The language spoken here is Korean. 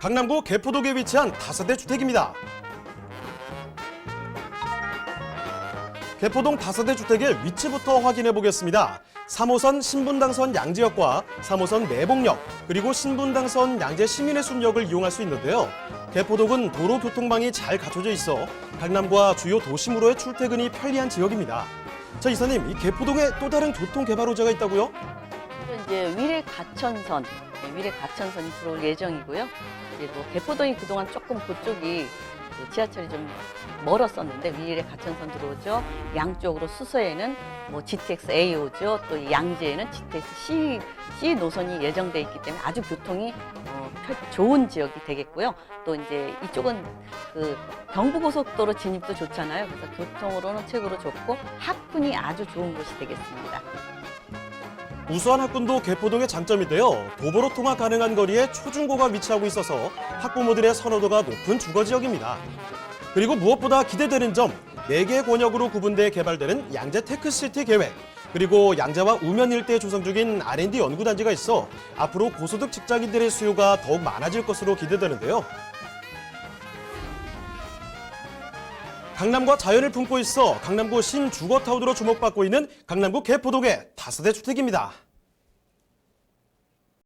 강남구 개포동에 위치한 다세대 주택입니다. 개포동 다세대 주택의 위치부터 확인해 보겠습니다. 3호선 신분당선 양지역과 3호선 내복역 그리고 신분당선 양재 시민의 순역을 이용할 수 있는데요. 개포동은 도로 교통망이 잘 갖춰져 있어 강남과 주요 도심으로의 출퇴근이 편리한 지역입니다. 자 이사님, 이 개포동에 또 다른 교통 개발 호재가 있다고요? 이제 위례 가천선, 네, 위례 가천선이 들어올 예정이고요. 이제 뭐 개포동이 그동안 조금 그쪽이 그 지하철이 좀 멀었었는데 위례 가천선 들어오죠. 양쪽으로 수서에는 뭐 GTX A 오죠. 또 양재에는 GTX C, C 노선이 예정돼 있기 때문에 아주 교통이 어, 편- 좋은 지역이 되겠고요. 또 이제 이쪽은 그 경부고속도로 진입도 좋잖아요. 그래서 교통으로는 최고로 좋고 학군이 아주 좋은 곳이 되겠습니다. 우수한 학군도 개포동의 장점인데요. 도보로 통학 가능한 거리에 초중고가 위치하고 있어서 학부모들의 선호도가 높은 주거 지역입니다. 그리고 무엇보다 기대되는 점, 4개 권역으로 구분돼 개발되는 양재 테크시티 계획, 그리고 양재와 우면 일대에 조성 중인 R&D 연구단지가 있어 앞으로 고소득 직장인들의 수요가 더욱 많아질 것으로 기대되는데요. 강남과 자연을 품고 있어 강남구 신주거타운으로 주목받고 있는 강남구 개포동의 다세대 주택입니다.